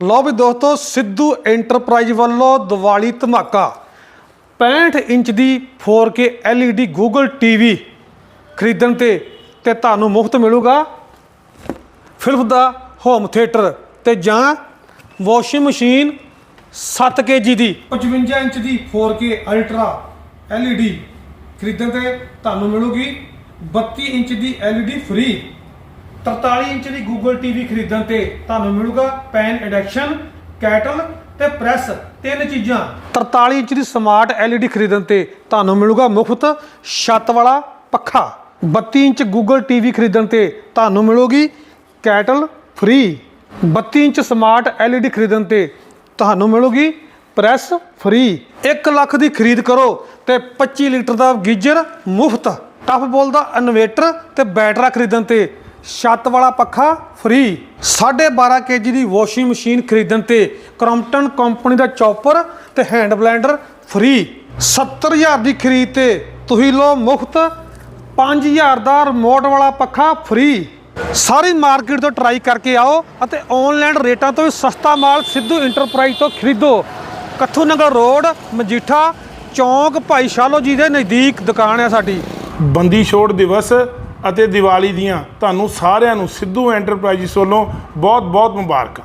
ਲਓ ਵੀ ਦੋਸਤੋ, ਸਿੱਧੂ ਐਂਟਰਪ੍ਰਾਈਜ਼ ਵੱਲੋਂ ਦੀਵਾਲੀ ਧਮਾਕਾ। 65 ਇੰਚ ਦੀ 4K LED Google TV ਖਰੀਦਣ ਤੇ ਤੇ ਤੁਹਾਨੂੰ ਮੁਫਤ ਮਿਲੂਗਾ। ਫਿਲਮ ਦਾ ਹੋਮ ਥੀਏਟਰ ਤੇ ਜਾਂ ਵਾਸ਼ਿੰਗ ਮਸ਼ੀਨ 7 kg ਦੀ। 55 ਇੰਚ ਦੀ 4K ਅਲਟਰਾ LED ਖਰੀਦਣ ਤੇ ਤੁਹਾਨੂੰ ਮਿਲੂਗੀ। 32 ਇੰਚ ਦੀ LED ਫ੍ਰੀ 43 ਇੰਚ ਦੀ Google TV ਖਰੀਦਣ ਤੇ ਤੁਹਾਨੂੰ ਮਿਲੂਗਾ ਪੈਨ ਐਡੈਕਸ਼ਨ, ਕੈਟਲ ਤੇ ਪ੍ਰੈਸ, ਤਿੰਨ ਚੀਜ਼ਾਂ। 43 ਇੰਚ ਦੀ ਸਮਾਰਟ LED ਖਰੀਦਣ ਤੇ ਤੁਹਾਨੂੰ ਮਿਲੂਗਾ ਮੁਫਤ ਛੱਤ ਵਾਲਾ ਪੱਖਾ। 32 ਇੰਚ Google TV ਖਰੀਦਣ ਤੇ ਤੁਹਾਨੂੰ ਮਿਲੂਗੀ kettle free 32 inch smart LED ਖਰੀਦਣ ਤੇ ਤੁਹਾਨੂੰ ਮਿਲੂਗੀ ਪ੍ਰੈਸ ਫ੍ਰੀ 1 ਲੱਖ ਦੀ ਖਰੀਦ ਕਰੋ ਤੇ 25 ਲੀਟਰ ਦਾ ਗੀਜ਼ਰ ਮੁਫਤ। ਟਫ ਬੋਲ ਦਾ ਇਨਵੇਟਰ ਤੇ ਬੈਟਰਾ ਖਰੀਦਣ ਤੇ ਛੱਤ ਵਾਲਾ ਪੱਖਾ ਫ੍ਰੀ 12.5 ਕੇਜੀ ਦੀ ਵਾਸ਼ਿੰਗ ਮਸ਼ੀਨ ਖਰੀਦਣ ਤੇ ਕ੍ਰੋਮਪਟਨ ਕੰਪਨੀ ਦਾ ਚੌਪਰ ਤੇ ਹੈਂਡ ਬਲੈਂਡਰ ਫ੍ਰੀ 70000 ਦੀ ਖਰੀਦ ਤੇ ਤੁਸੀਂ ਲਓ ਮੁਫਤ। 5000 ਦਾ ਰਿਮੋਟ ਵਾਲਾ ਪੱਖਾ ਫ੍ਰੀ ਸਾਰੀ ਮਾਰਕੀਟ ਤੋਂ ਟਰਾਈ ਕਰਕੇ ਆਓ ਅਤੇ ਆਨਲਾਈਨ ਰੇਟਾਂ ਤੋਂ ਵੀ ਸਸਤਾ ਮਾਲ ਸਿੱਧੂ ਇੰਟਰਪ੍ਰਾਈਜ਼ ਤੋਂ ਖਰੀਦੋ। ਕੱਥੂ ਨਗਰ ਰੋਡ, ਮਜੀਠਾ, ਚੌਂਕ ਭਾਈ ਸ਼ਾਲੋ ਜੀ ਦੇ ਨਜ਼ਦੀਕ ਦੁਕਾਨ ਹੈ ਸਾਡੀ। ਬੰਦੀ ਛੋੜ ਦਿਵਸ ਅਤੇ ਦੀਵਾਲੀ ਦੀਆਂ ਤੁਹਾਨੂੰ ਸਾਰਿਆਂ ਨੂੰ ਸਿੱਧੂ ਐਂਟਰਪ੍ਰਾਈਜ਼ ਵੱਲੋਂ ਬਹੁਤ ਬਹੁਤ ਮੁਬਾਰਕਾਂ।